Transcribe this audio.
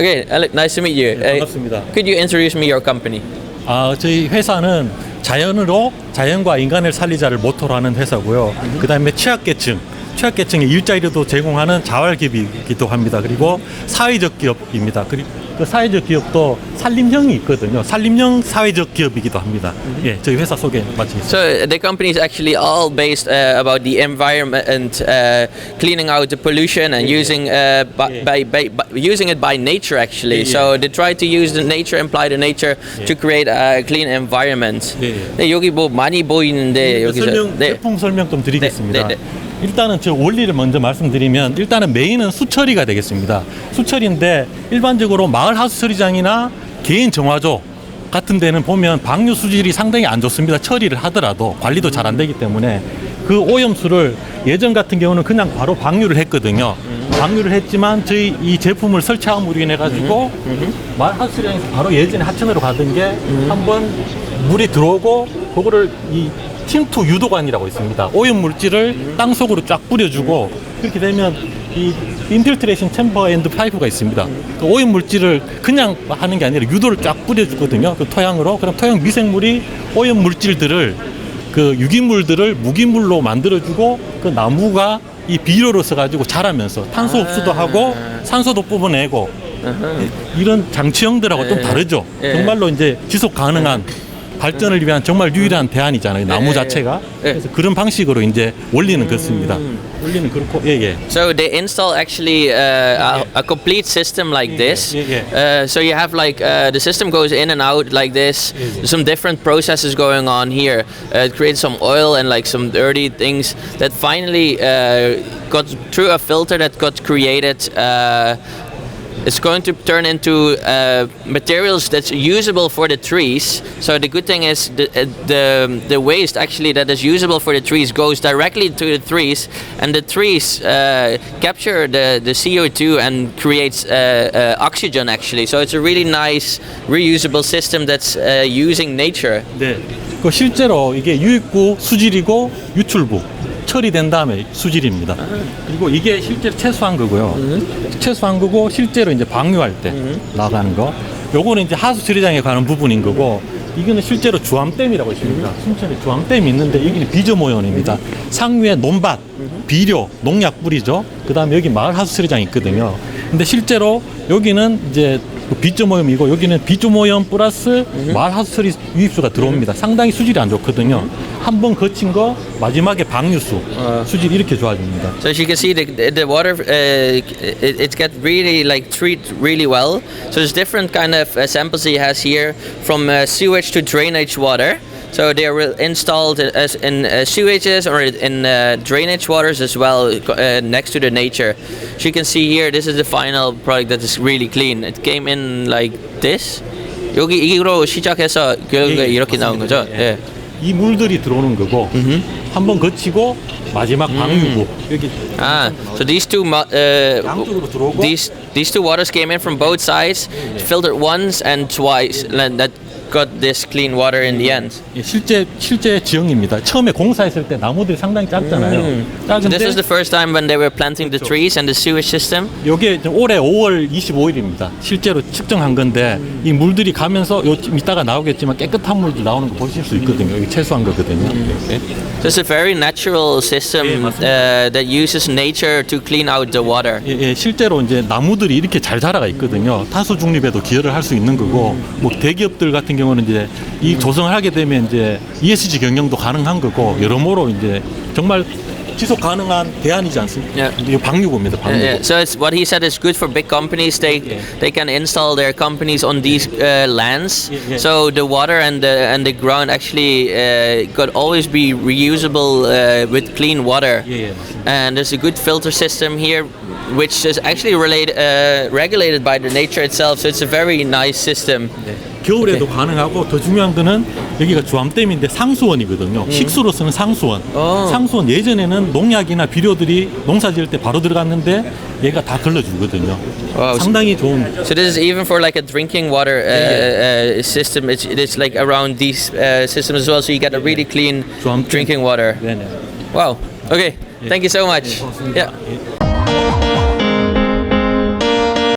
Okay, Alec, nice to meet you. 네, Uh, 반갑습니다. could you introduce me your company? 아, 저희 회사는 자연으로 자연과 인간을 살리자를 모토로 하는 회사고요. 그다음에 취약계층, 취약계층에 일자리도 제공하는 자활기업이기도 합니다. 그리고 사회적 기업입니다. 그리고 그 사회적 기업도 산림형이 있거든요. 산림형 사회적 기업이기도 합니다. 예, 저희 회사 소개 마치겠습니다. So the company is actually all based uh, about the environment and uh, cleaning out the pollution and using uh, by, by, by, by using it by nature actually. So they try to use the nature, apply the nature to create a clean environment. 네, 여기 뭐 많이 보이는데 여기서 설명, 네. 제품 설명 좀 드리겠습니다. 네, 네, 일단은 저 원리를 먼저 말씀드리면 일단은 메인은 수처리가 되겠습니다. 수처리인데 일반적으로 마을 하수 처리장이나 개인 정화조 같은 데는 보면 방류 수질이 상당히 안 좋습니다. 처리를 하더라도 관리도 잘 안 되기 때문에 그 오염수를 예전 같은 경우는 그냥 바로 방류를 했거든요. 방류를 했지만 저희 이 제품을 설치함으로 인해 가지고 마을 하수 처리장에서 바로 예전에 하천으로 가던 게 한번 물이 들어오고 그거를 이 틴투 유도관이라고 있습니다. 오염 물질을 땅 속으로 쫙 뿌려주고 그렇게 되면 이 인필트레이션 챔버 앤드 파이프가 있습니다. 그 오염 물질을 그냥 하는 게 아니라 유도를 쫙 뿌려주거든요. 그 토양으로 그럼 토양 미생물이 오염 물질들을 그 유기물들을 무기물로 만들어주고 그 나무가 이 비료로 써가지고 자라면서 탄소 흡수도 하고 산소도 뽑아내고 이런 장치형들하고 좀 예. 다르죠. 예. 정말로 이제 지속 가능한 발전을 위한 정말 유일한 대안이잖아요. 나무 예. 자체가. 예. 그래서 그런 방식으로 이제 원리는 그렇습니다. 원리는 그렇고 예 예. So they install actually uh, a, a complete system like this. yeah, Uh, so you have like uh, the system goes in and out like this. There's some different processes going on here. Uh, it creates some oil and like some dirty things that finally uh, got through a filter that got created. Uh, it's going to turn into uh, materials that's usable for the trees. So the good thing is the, uh, the the waste actually that is usable for the trees goes directly to the trees, and the trees uh, capture the, the CO2 and creates uh, uh, oxygen actually. So it's a really nice reusable system that's uh, using nature. 네. 그 실제로 이게 유입구 수질이고 유출부 처리된 다음에 수질입니다. 그리고 이게 실제 채수한 거고요. 채수한 거고 실제로 이제 방류할 때 나가는 거. 요거는 이제 하수 처리장에 가는 부분인 거고 이거는 실제로 주암댐이라고 있습니다. 순천에 주암댐이 있는데 여기는 비저모연입니다. 상류에 논밭, 비료, 농약 뿌리죠. 그다음에 여기 마을 하수 처리장이 있거든요. 근데 실제로 여기는 이제 비조모염이고 여기는 비조모염 플러스 마을 하수 처리 유입수가 들어옵니다. 상당히 수질이 안 좋거든요. 한 번 거친 거 마지막에 방류수 수질이 이렇게 좋아집니다. So as you can see, the, the water uh, it, it get really like treat really well. So there's different kind of uh, samples he has here, from uh, sewage to drainage water. So they are installed as in uh, sewages or in uh, drainage waters as well, uh, next to the nature. So you can see here, this is the final product that is really clean. It came in like this. 여기 이로 시작해서 결국에 예, 예, 이렇게 나온 맞습니다. 거죠. 예. 예. 이 물들이 들어오는 거고 한 번 거치고 마지막 방류구 여기 Ah, so these two mu- uh, 양쪽으로 들어오고 these these two waters came in from both sides, filtered once and twice, and that got this clean water in the end. 예, 실제 실제 지형입니다. 처음에 공사했을 때 나무들이 상당히 작잖아요. So this was the first time when they were planting the trees and the sewage system. 지금 올해 5월 25일입니다. 실제로 측정한 건데 이 물들이 가면서 요 이따가 나오겠지만 깨끗한 물도 나오는 거 보실 수 있거든요. 여기 채소한 거거든요. 예. So it's a very natural system uh, that uses nature to clean out the water. 예, 예, 실제로 이제 나무들이 이렇게 잘 자라가 있거든요. 탄소 중립에도 기여를 할 수 있는 거고, 뭐 대기업들 같은 경우는 이제 이 조성을 하게 되면 이제 ESG 경영도 가능한 거고, 여러모로 이제 정말 지속 가능한 대안이지 않습니까? 예. 이게 방류구입니다. Yeah, 방류구. yeah. So it's what he said is good for big companies. They Yeah. they can install their companies on these uh, lands. Yeah, yeah. So the water and the and the ground actually uh, could always be reusable uh, with clean water. 예, 예, 맞습니다. And there's a good filter system here, which is actually related, uh, regulated by the nature itself. So it's a very nice system. 네. 겨울에도 가능하고 더 중요한 거는 여기가 주암댐인데 상수원이거든요. 식수로 쓰는 상수원. 어. 상수원 예전에는 농약이나 비료들이 농사 지을 때 바로 들어갔는데 얘가 다 걸러주거든요. 와우. 상당히 좋은 So this is even for like a drinking water uh, uh, system. It's, it's like around these uh, systems as well. So you get a really clean 좀 drinking water. 네네. Wow. Okay. Thank you so much. 고맙습니다. Yeah. 예.